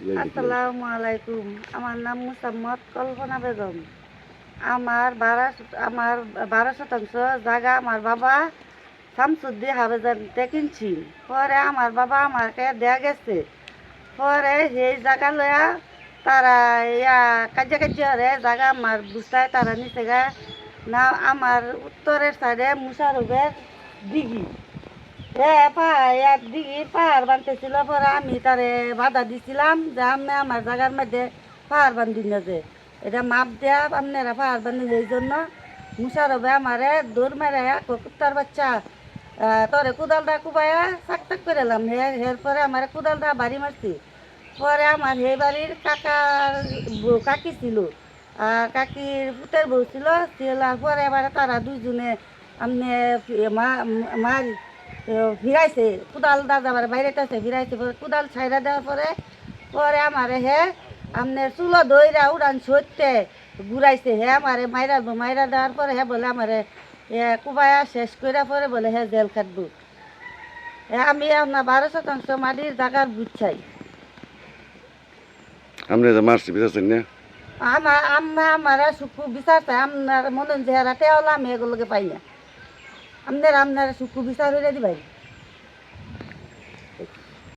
আসসালামু আলাইকুম। আমার নাম মুসাম্মদ কল্পনা বেগম। আমার বারো আমার বারো শতাংশ জায়গা আমার বাবা শামসুদ্দি হাবেজানতে কিনছি। পরে আমার বাবা আমাকে দেয়া গেছে। পরে সেই জায়গা লয়া তারা ইয়া কাজে কাজে হরে জায়গা আমার বুঝায় তারা নিচে না, আমার উত্তরের সাইডে মুসারুবের দিঘি। এ পাহাড় দিঘির পাহাড় বানতেছিল পরে আমি তারে বাধা দিছিলাম যে আমি আমার জায়গার মধ্যে পাহাড় বান্ধি না যে মাপ দেয়া আপনারা পাহাড় বান্ধি এই জন্য মুসারবে আমারে দৌড় মেরে কুত্তার বাচ্চা তোরে কুদালটা কুবায়া চাক চাক করে এলাম হে হের পরে আমার কুদালটা বাড়ি মারছি পরে আমার সেই বাড়ির কাকার কাকি ছিল আর কাকির পুতের বউ ছিল পরে এবারে তারা দুইজনে আপনি মার ফিরাইছে কোদাল দাদা বাইরে আছে ফিরাইছে পরে কুদাল ছাইরা দেওয়ার পরে পরে আমারে হে আপনার চুলো দইরা উড়ান সত্যে ঘুরাইছে হে আমারে মাইরা মাইরা দেওয়ার পরে হে বলে আমারে এ কুবায়া শেষ করে পরে বলে হে জেল খাটবো। আমি আপনার বারো শতাংশ মাটির জায়গার বুঝছাই আমরা তো মারছি বুঝেছেন না? আমার আমার সুখু বিচার চাই আপনার মনে চেহারা টেওলা আমি এগুলোকে পাই না আপনার আপনার সুখু বিচার হইলে দিবাই